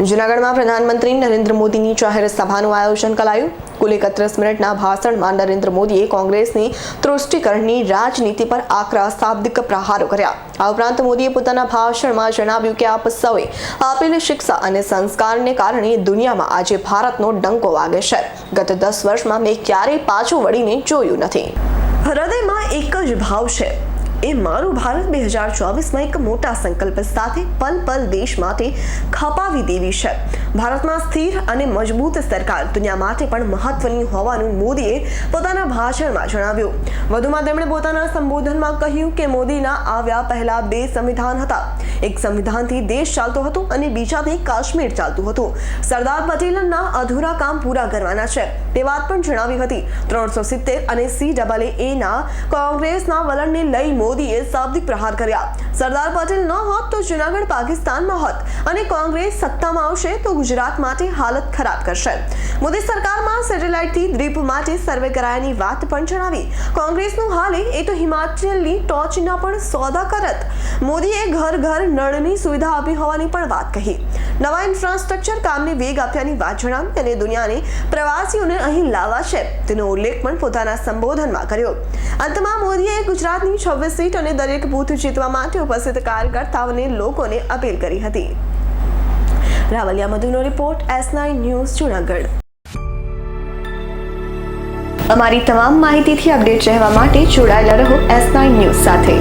જૂનાગઢમાં પ્રધાનમંત્રી નરેન્દ્ર મોદીની જાહેર સભાનું આયોજન કરાયું. કુલ એકત્રીસ મિનિટના ભાષણમાં નરેન્દ્ર મોદીએ કોંગ્રેસની તૃષ્ટિકરણની રાજનીતિ પર આકરા શાબ્દિક પ્રહારો કર્યા. આ ઉપરાંત મોદીએ પોતાના ભાષણમાં જણાવ્યું કે આપ સૌએ આપેલી શિક્ષા અને સંસ્કારને કારણે દુનિયામાં આજે ભારતનો ડંકો વાગે છે. ગત દસ વર્ષમાં મેં ક્યારેય પાછું વળીને જોયું નથી. હૃદયમાં એક જ ભાવ છે. એ મારું ભારત બે હજાર ચોવીસમાં એક મોટા સંકલ્પ સાથે પલ પલ દેશ માટે ખપાવી દેવી છે. ભારતમાં સ્થિર અને મજબૂત સરકાર દુનિયા માટે પણ મહત્વની હોવાનું મોદીએ પોતાના ભાષણમાં જણાવ્યું. વધુમાં તેમણે પોતાના સંબોધનમાં કહ્યું કે મોદીના આવ્યા પહેલા બે સંવિધાન હતા. એક સંવિધાનથી દેશ ચાલતો હતો અને બીજાથી કાશ્મીર ચાલતું હતું. સરદાર પટેલના અધૂરા કામ પૂરા કરવાના છે. તે વાત પણ જણાવી હતી. ત્રણસો સિત્તેર અને સી ડબલ એના કોંગ્રેસના વલણને લઈ મોદીએ શાબ્દિક પ્રહાર કર્યા. સરદાર પટેલ ન હોત તો જુનાગઢ પાકિસ્તાનમાં હોત અને કોંગ્રેસ સત્તામાં આવશે તો ગુજરાત માટે હાલત ખરાબ કરશે. મોદી સરકારમાં સેટેલાઇટથી દ્વીપ માટે સર્વે કરાયાની વાત પણ જણાવી. કોંગ્રેસનું હાલે એ તો હિમાચલની ટોચના પણ સોદા કરત. મોદીએ ઘર ઘર નળની સુવિધા આપી હોવાની પણ વાત કહી. નવા ઇન્ફ્રાસ્ટ્રક્ચર કામને વેગ આપ્યાની વાત જણાવી અને દુનિયાને પ્રવાસીઓને અહીં લાવવા છે. તેનો ઉલ્લેખ પણ પોતાના સંબોધનમાં કર્યો. અંતમાં મોદીએ ગુજરાતની છવ્વીસ સીટ અને દરેક બૂથ જીતવા માટે ઉપસ્થિત કાર્યકર્તાઓને લોકોને અપીલ કરી હતી. Ravaliya મધુનો report, S nine news, Junagadh. અમારી તમામ માહિતીથી અપડેટ રહેવા માટે જોડાયેલા રહો એસ નાઇન ન્યૂઝ સાથે.